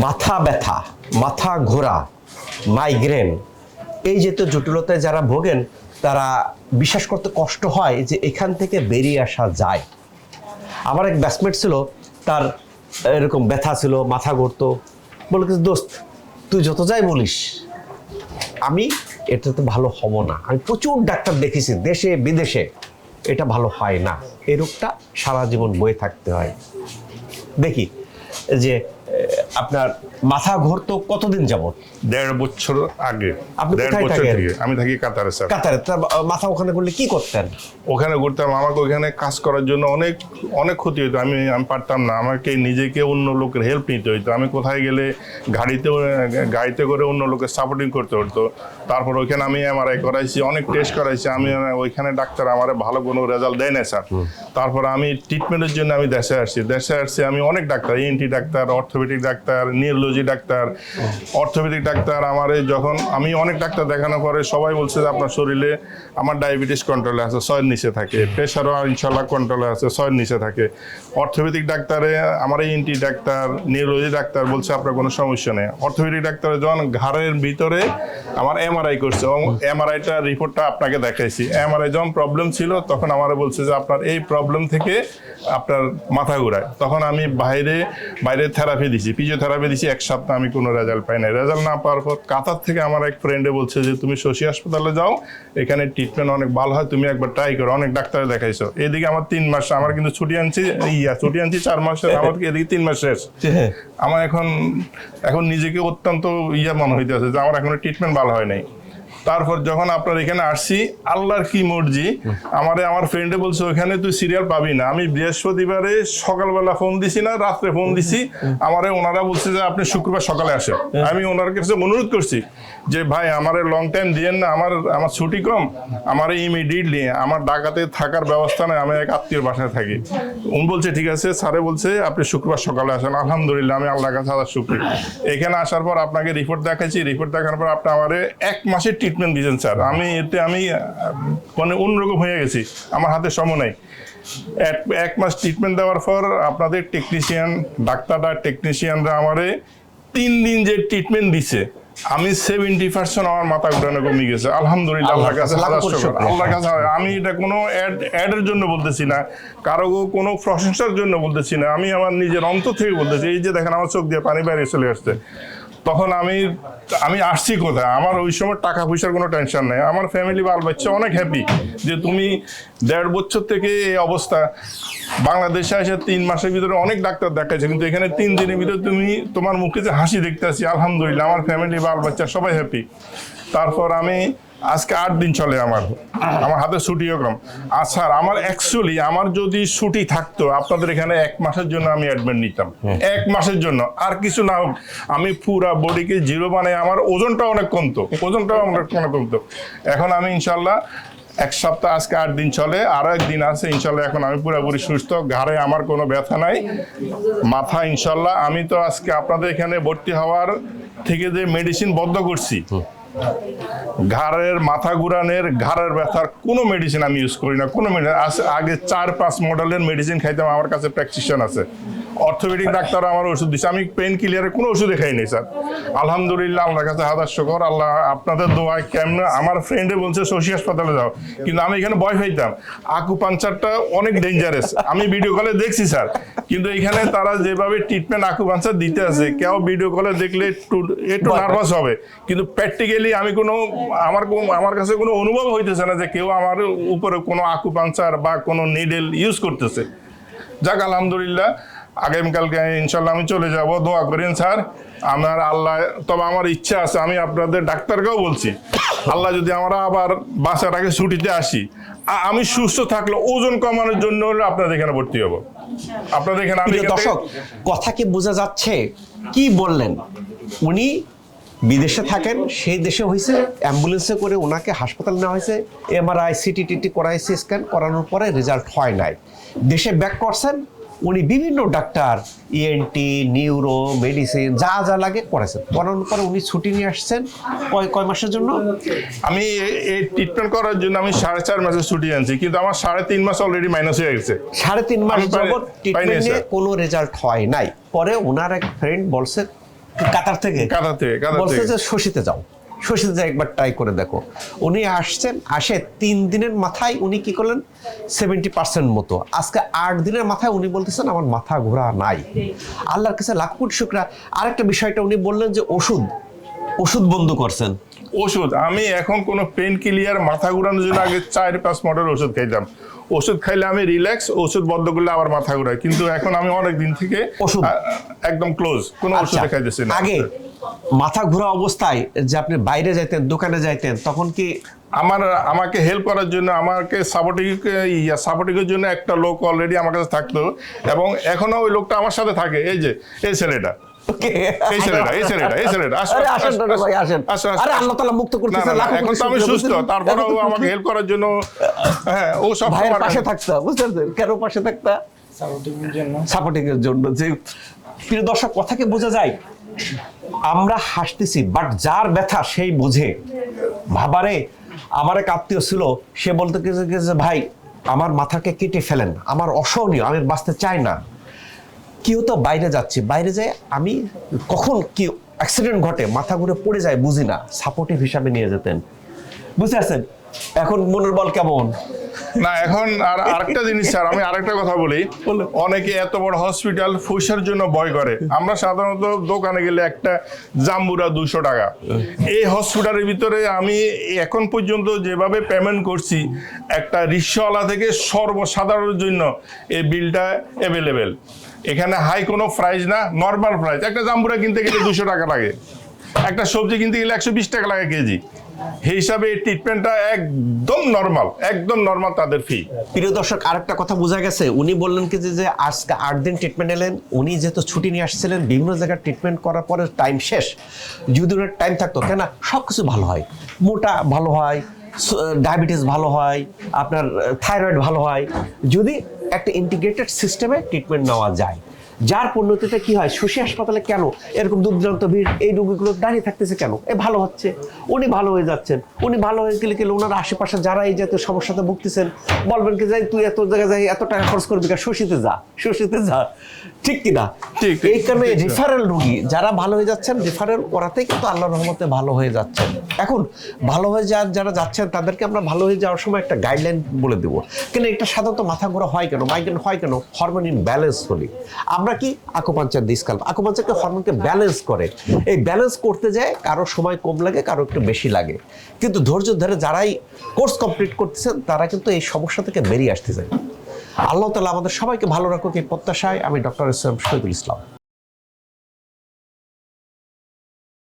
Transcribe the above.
মাথা ব্যথা, মাথা ঘোরা মাইগ্রেন এই যে তো জটিলতায় যারা ভোগেন, তারা বিশ্বাস করতে কষ্ট হয় যে এখান থেকে বেরিয়ে আসা যায়। আমার এক ব্যাটসমেট ছিল, তার এরকম ব্যথা ছিল, মাথা ঘুরতো। বলে কিছু দোস্ত, তুই যত যাই বলিস, আমি এটাতে ভালো হব না। আমি প্রচুর ডাক্তার দেখেছি দেশে, বিদেশে। এটা ভালো হয় না। এই রোগটা সারা জীবন বয়ে থাকতে হয়। দেখি, যে আপনার মাথা ঘুরতো কতদিন যাবত দেড় বছর আগে। আপনি দেড় কোথায় বছর থাকেন? থেকে। আমি থাকি কাতারে স্যার। কাতারে। তার মাথা ওখানে করলে কি করতেন? ওখানে ঘুরতাম। আমাকে ওখানে কাজ করার জন্য অনেক অনেক ক্ষতি হতো আমি আমি পারতাম না। আমাকে নিজেকে অন্য লোকের হেল্প নিতে হইতো। আমি কোথায় গেলে গাড়িতে গাড়িতে করে অন্য লোকের সাপোর্টিং করতে হতো তারপর ওইখানে আমি এমআরআই করাইছি অনেক টেস্ট করাইছি। আমি ওইখানে ডাক্তার আমার ভালো কোনো রেজাল্ট দেয় না স্যার। তারপর আমি ট্রিটমেন্টের জন্য আমি দেশে আসছি। দেশে আসছি আমি অনেক doctor ENT doctor orthopaedic doctor. Neurology doctor orthopaedic doctor, আমার যখন আমি অনেক ডাক্তার দেখানোর পরে সবাই বলছে যে আপনার শরীরে আমার ডায়াবেটিস কন্ট্রোলে আছে, ছয়ের নিচে থাকে প্রেশারও ইনশাল্লাহ কন্ট্রোলে আছে, ছয়ের নিচে থাকে। অর্থোপেডিক ডাক্তারে আমার এনটি ডাক্তার নিউরোলজি ডাক্তার বলছে আপনার কোনো সমস্যা নেই। অর্থোপেডিক ডাক্তারে যখন ঘাড়ের ভিতরে আমার এমআরআই করছে, এবং এমআরআইটা রিপোর্টটা আপনাকে দেখাইছি। এমআরআই যখন প্রবলেম ছিল, তখন আমার বলছে যে আপনার এই প্রবলেম থেকে আপনার মাথা ঘুরায়। তখন আমি বাইরে বাইরে থেরাপি দিছি। ফিজিওথেরাপি দিছি এক সপ্তাহ আমি কোনো রেজাল্ট পাই না রেজাল্ট না পাওয়ার পর কাতার থেকে আমার এক ফ্রেন্ডে বলছে যে তুমি শশী হাসপাতালে যাও এখানে ট্রিটমেন্ট অনেক ভালো হয় তুমি একবার ট্রাই করো। অনেক ডাক্তারে দেখাইছো। এদিকে আমার তিন মাস আমার কিন্তু ছুটি আনছি ইয়া ছুটি আনছি চার মাসের আমার এদিকে তিন মাস শেষ। আমার এখন এখন নিজেকে অত্যন্ত ইয়া মনে হইতে আছে যে আমার এখনও ট্রিটমেন্ট ভালো হয় নাই। তারপর যখন আপনার এখানে আসছি, আল্লাহর কি মর্জি, আমারে আমার ফ্রেন্ডে বলছে ওখানে তুই সিরিয়াল পাবি না। আমি বৃহস্পতিবারে সকালবেলা ফোন দিছি না, রাত্রে ফোন দিছি। আমারে ওনারা বলছে যে, আপনি শুক্রবার সকালে আসেন। আমি ওনার কাছে অনুরোধ করছি যে, ভাই, আমার লং টাইম দিয়েন না, আমার আমার ছুটি কম, আমার ইমিডিয়েটলি আমার ঢাকাতে থাকার ব্যবস্থা নেই, আমি এক আত্মীয় বাসায় থাকি। উনি বলছে, ঠিক আছে। স্যারে বলছে, আপনি শুক্রবার সকালে আসেন, আলহামদুলিল্লাহ, আমি আল্লাহর কাছে হাজার শুক্রি এখানে আসার পর আপনাকে রিপোর্ট দেখাচ্ছি রিপোর্ট দেখার পর আপনি আমারে এক মাসের ট্রিটমেন্ট দিয়েছেন স্যার। আমি এতে আমি মানে অন্যরকম হয়ে গেছি। আমার হাতে সময় নাই। এক এক মাস ট্রিটমেন্ট দেওয়ার পর আপনাদের টেকনিশিয়ান ডাক্তাররা টেকনিশিয়ানরা আমারে তিন দিন যে ট্রিটমেন্ট দিছে আমি সেভেন্টি পার্সেন্ট আমার মাথা ঘুরানো কমে গেছে। আলহামদুলিল্লাহ আল্লাহর কাছে। আল্লাহর কাছে আমি এটা কোনো অ্যাড অ্যাডের জন্য বলতেছি না। কারও কোনো প্রশংসার জন্য বলতেছি না। আমি আমার নিজের অন্তর থেকে বলতেছি এই যে দেখেন আমার চোখ দিয়ে পানি বাইরে চলে আসছে। তখন আমি আমি আসছি কোথায়? আমার ওই সময় টাকা পয়সার কোনো টেনশন নেই। আমার ফ্যামিলি বাল বাচ্চা অনেক হ্যাপি যে তুমি দেড় বছর থেকে এই অবস্থা। বাংলাদেশে এসে তিন মাসের ভিতরে অনেক ডাক্তার দেখাচ্ছে কিন্তু এখানে তিন দিনের ভিতরে তুমি তোমার মুখে যে হাসি দেখতে আসি আলহামদুলিল্লাহ, আমার ফ্যামিলি বাল বাচ্চা সবাই হ্যাপি তারপর আমি আজকে আট দিন চলে আমার। আমার হাতে ছুটিও কম আর স্যার আমার অ্যাকচুয়ালি আমার যদি ছুটি থাকতো আপনাদের এখানে এক মাসের জন্য আমি অ্যাডমিট নিতাম। এক মাসের জন্য। আর কিছু না হোক আমি পুরা বডিকে জিরো মানে আমার ওজনটা অনেক কমতো। ওজনটাও অনেক কমতো। এখন আমি ইনশাল্লাহ এক সপ্তাহ আজকে আট দিন চলে আরও একদিন আছে ইনশাল্লাহ এখন আমি পুরোপুরি সুস্থ ঘাড়ে আমার কোনো ব্যথা নাই মাথা ইনশাল্লাহ আমি তো আজকে আপনাদের এখানে ভর্তি হওয়ার থেকে যে মেডিসিন বদ্ধ করছি ঘাড়ের, মাথা ঘুরানের, ঘাড়ের ব্যথার কোনো মেডিসিন আমি ইউজ করি না। কোনো মেডিসিন আগে চার পাঁচ মডেলের মেডিসিন খাইতাম, আমার কাছে প্র্যাকটিশন আছে। অর্থোপেডিক ডাক্তার আমার ওষুধ দিচ্ছে আমি পেন ক্লিয়ারের কোনো ওষুধে খাইনি স্যার। আলহামদুলিল্লাহ আল্লাহর কাছে হাজার শকর আল্লাহ আপনাদের দোয়ায় কেমন আমার ফ্রেন্ডে বলছে শশী হাসপাতালে যাও। কিন্তু আমি এখানে ভয় পাইতাম। আকু পাঞ্চারটা অনেক ডেঞ্জারাস আমি ভিডিও কলে দেখছি স্যার। কিন্তু এখানে তারা যেভাবে ট্রিটমেন্ট আকু পাঞ্চার দিতে আছে কেউ ভিডিও কলে দেখলে একটু একটু নার্ভাস হবে। কিন্তু প্র্যাকটিক্যালি আমি কোনো আমার কোনো- আমার কাছে কোনো অনুভব হইতেছে না যে কেউ আমার উপরে কোনো আকু পাঞ্চার বা কোনো নিডেল ইউজ করতেছে। যাক আলহামদুলিল্লাহ। আগামীকালকে ইনশাল্লাহ আমি চলে যাব দোয়া করেন স্যার। আমার আল্লাহ তবে আমার ইচ্ছা আছে আমি আপনাদের ডাক্তারকেও বলছি আল্লাহ যদি আমরা আবার বাসার আগে ছুটিতে আসি আমি সুস্থ থাকলে ওজন কমানোর জন্য আপনাদের এখানে ভর্তি হব। আপনাদের এখানে আমি দর্শক কথা কি বোঝা যাচ্ছে? কি বললেন? উনি বিদেশে থাকেন সেই দেশে হয়েছে অ্যাম্বুলেন্সে করে ওনাকে হাসপাতালে নেওয়া হয়েছে এমআরআই সিটি টিটি করাইছে স্ক্যান করানোর পরে রেজাল্ট হয় নাই। দেশে ব্যাক করছেন উনি বিভিন্ন ডাক্তার ইএনটি নিউরো মেডিসিন যা যা লাগে করেছেন। করানোর পরে উনি ছুটি নিয়ে আসছেন কয় কয় মাসের জন্য? আমি এই ট্রিটমেন্ট করার জন্য আমি সাড়ে চার মাসের ছুটি আনছি কিন্তু আমার সাড়ে তিন মাস অলরেডি মাইনাস হয়ে গেছে। সাড়ে তিন মাস যাবত ট্রিটমেন্ট কোনো রেজাল্ট হয় নাই। পরে ওনার এক ফ্রেন্ড বলছে কাতার থেকে। কাতার থেকে, বলছে যে শশীতে যাও। যাই একবার ট্রাই করে দেখো। উনি আসছেন আসে তিন দিনের মাথায় উনি কি করলেন? সেভেন্টি পার্সেন্ট মতো। আজকে আট দিনের মাথায় উনি বলতেছেন আমার মাথা ঘোরা নাই। আল্লাহর কাছে লাখ কোটি শুক্রা। আরেকটা বিষয়টা উনি বললেন যে ওষুধ ওষুধ বন্ধ করছেন। ওষুধ আমি এখন কোনো পেন কিলিয়ার মাথা ঘুরানোর জন্য আগে চার পাঁচ মডেল ওষুধ খাইতাম ওষুধ খাইলে আমি রিল্যাক্স ওষুধ বন্ধ করলে আবার মাথা ঘুরায়। কিন্তু এখন আমি অনেক দিন থেকে ওষুধ? একদম ক্লোজ কোনো ওষুধ আচ্ছা, খাইতেছি না। আগে মাথা ঘোরা অবস্থায় যে আপনি বাইরে যাইতেন দোকানে যাইতেন তখন কি আমার আমাকে হেল্প করার জন্য আমাকে সাপোর্টিং ইয়া সাপোর্টিংয়ের জন্য একটা লোক অলরেডি আমার কাছে থাকতো এবং এখনও ওই লোকটা আমার সাথে থাকে। এই যে এই ছেলেটা। এই ছেলেটা এই ছেলেটা এই ছেলেটা। আসো, আরে আসেন আসো, দাদা ভাই আসেন। আসো, আসো, আরে আসো। আল্লাহ তাআলা মুক্ত না, করতেছে না, না, লাখ কোটি এখন তো আমি সুস্থ। আমাকে হেল্প করার জন্য হ্যাঁ ও সব ভাইয়ের পাশে কাছে- থাকতা বুঝতে কেন পাশে থাকতা? সাপোর্টিং এর জন্য যে প্রিয় দর্শক কথা কি বোঝা যায়? আমরা হাসতেছি বাট যার ব্যথা সেই বোঝে। ভাবারে, আমার এক আত্মীয় ছিল, সে বলতে গেছে যে ভাই, আমার মাথাকে কেটে ফেলেন, আমার অসহনীয়, আমি বাঁচতে চাই না। কেউ তো বাইরে যাচ্ছি, বাইরে যায় আমি কখন কি অ্যাক্সিডেন্ট ঘটে, মাথা ঘুরে পড়ে যায়, বুঝি না। সাপোর্টিভ হিসাবে নিয়ে যেতেন। বুঝতে পারছেন? এখন মনের বল কেমন? না এখন আর আরেকটা জিনিস স্যার আমি আরেকটা কথা বলি। অনেকে এত বড় হসপিটাল পয়সার জন্য ভয় করে। আমরা সাধারণত দোকানে গেলে একটা জাম্বুরা দুশো টাকা। এই হসপিটালের ভিতরে আমি এখন পর্যন্ত যেভাবে পেমেন্ট করছি একটা রিক্সাওয়ালা থেকে সর্বসাধারণের জন্য এই বিলটা অ্যাভেলেবেল এখানে হাই কোনো প্রাইস না নর্মাল প্রাইস একটা জাম্বুরা কিনতে গেলে দুশো টাকা লাগে। একটা সবজি কিনতে গেলে একশো বিশ টাকা লাগে কেজি। হিসাবে এই ট্রিটমেন্টটা একদম নর্মাল একদম নর্মাল তাদের ফি প্রিয় দর্শক, আরেকটা কথা বোঝা গেছে। উনি বললেন কি যে আজকে আট দিন ট্রিটমেন্ট এলেন, উনি যেহেতু ছুটি নিয়ে আসছিলেন, বিভিন্ন জায়গায় ট্রিটমেন্ট করার পরে টাইম শেষ। যদি ওনার টাইম থাকতো কেন সব কিছু ভালো হয়। মোটা ভালো হয় ডায়াবেটিস ভালো হয়, আপনার থাইরয়েড ভালো হয়। যদি একটা ইন্টিগ্রেটেড সিস্টেমে ট্রিটমেন্ট নেওয়া যায় যার পরিণতিতে কি হয় শশী হাসপাতালে কেন? এরকম দুর্দান্ত ভিড় এই রোগীগুলো দাঁড়িয়ে থাকতেছে কেন? এ ভালো হচ্ছে। উনি ভালো হয়ে যাচ্ছেন। উনি ভালো হয়ে গেলে গেলে ওনার আশেপাশে যারা এই জাতীয় সমস্যাতে ভুগতেছেন বলবেন কি যাই তুই এত জায়গায় যাই এত টাকা খরচ করবি কা শশীতে যা শশীতে যা। ঠিক কিনা ঠিক, ঠিক, এই কারণে। রেফারেল রোগী যারা ভালো হয়ে যাচ্ছেন রেফারেল করাতেই কিন্তু আল্লাহর রহমতে ভালো হয়ে যাচ্ছেন। এখন ভালো হয়ে যা যারা যাচ্ছেন তাদেরকে আমরা ভালো হয়ে যাওয়ার সময় একটা গাইডলাইন বলে দেবো। কিন্তু এটা সাধারণত মাথা ঘোরা হয় কেন? মাইগ্রেন হয় কেন? হরমোন ব্যালেন্স হলে আমরা কি? আকুপাঞ্চার ডিসকাল আকুপাঞ্চারকে হরমোনকে ব্যালেন্স করে। এই ব্যালেন্স করতে যায়, কারও সময় কম লাগে, কারও একটু বেশি লাগে। কিন্তু ধৈর্য ধরে যারাই কোর্স কমপ্লিট করতেছেন, তারা কিন্তু এই সমস্যা থেকে বেরিয়ে আসতে চায় আল্লাহ তালা আমাদের সবাইকে ভালো রাখুক, এই প্রত্যাশায় আমি ডক্টর ইসলাম শহীদুল ইসলাম।